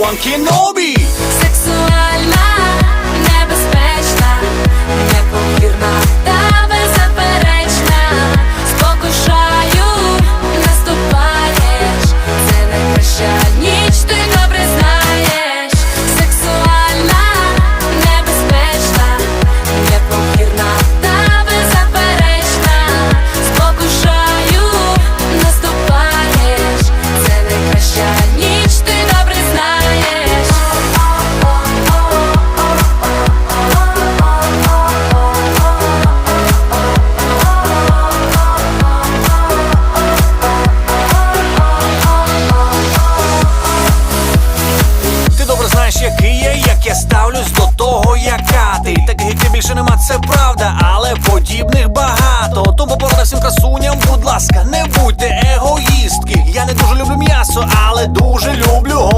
one Kenobi. Six знаєш, як я ставлюсь до того, яка ти Таких як більше нема, це правда, але подібних багато. Тому порада всім красуням, будь ласка, не будьте егоїстки. Я не дуже люблю м'ясо, але дуже люблю